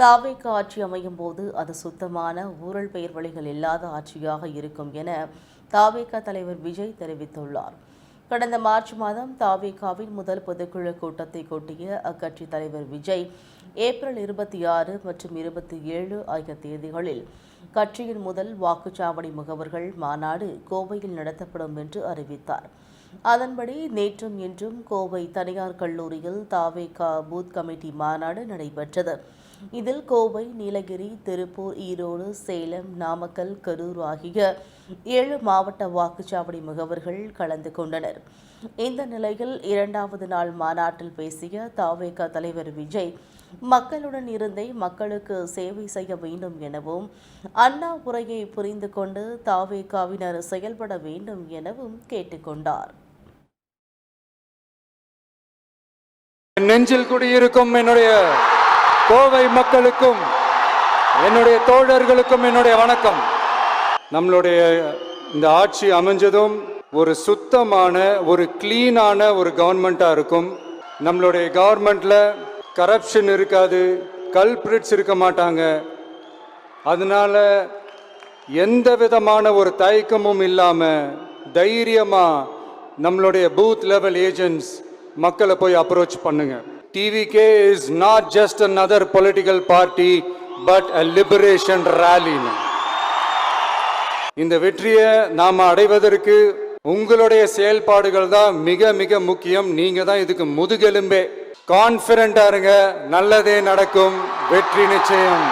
தாவேக ஆட்சி அமையும் போது அது சுத்தமான ஊழல் பெயர் வழிகள் இல்லாத ஆட்சியாக இருக்கும் என தாவேக தலைவர் விஜய் தெரிவித்துள்ளார். கடந்த மார்ச் மாதம் தாவேகாவின் முதல் பொதுக்குழு கூட்டத்தை கூட்டிய அக்கட்சி தலைவர் விஜய் ஏப்ரல் இருபத்தி ஆறு மற்றும் இருபத்தி ஏழு ஆகிய தேதிகளில் கட்சியின் முதல் வாக்குச்சாவடி முகவர்கள் மாநாடு கோவையில் நடத்தப்படும் என்று அறிவித்தார். அதன்படி நேற்றும் இன்றும் கோவை தனியார் கல்லூரியில் தாவேகா பூத் கமிட்டி மாநாடு நடைபெற்றது. இதில் கோவை நீலகிரி திருப்பூர் ஈரோடு சேலம் நாமக்கல் கரூர் ஆகிய ஏழு மாவட்ட வாக்குச்சாவடி முகவர்கள் கலந்து கொண்டனர். இந்த நிலையில் இரண்டாவது நாள் மாநாட்டில் பேசிய தாவேகா தலைவர் விஜய் மக்களுடன் இருந்தே மக்களுக்கு சேவை செய்ய வேண்டும் எனவும் அண்ணா உரையை புரிந்து கொண்டு தாவேகாவினர் செயல்பட வேண்டும் எனவும் கேட்டுக்கொண்டார் நெஞ்சில் குடியிருக்கும் என்னுடைய கோவை மக்களுக்கும் என்னுடைய தோழர்களுக்கும் என்னுடைய வணக்கம். நம்மளுடைய இந்த ஆட்சி அமைஞ்சதும் ஒரு சுத்தமான ஒரு கிளீனான ஒரு கவர்மெண்ட்டாக இருக்கும். நம்மளுடைய கவர்மெண்ட்டில் கரப்ஷன் இருக்காது கல்பிரிட்ஸ் இருக்க மாட்டாங்க. அதனால் எந்த விதமான ஒரு தயக்கமும் இல்லாமல் தைரியமாக நம்மளுடைய பூத் லெவல் ஏஜென்ட்ஸ் மக்களை போய் அப்ரோச் பண்ணுங்கள் TVK is not just another political party but a liberation rally. இந்த வெற்றியை நாம் அடைவதற்கு உங்களுடைய செயல்பாடுகள் தான் மிக மிக முக்கியம். நீங்க தான் இதுக்கு முதுகெலும்பே. கான்பிடண்டா இருங்க. நல்லதே நடக்கும். வெற்றி நிச்சயம்.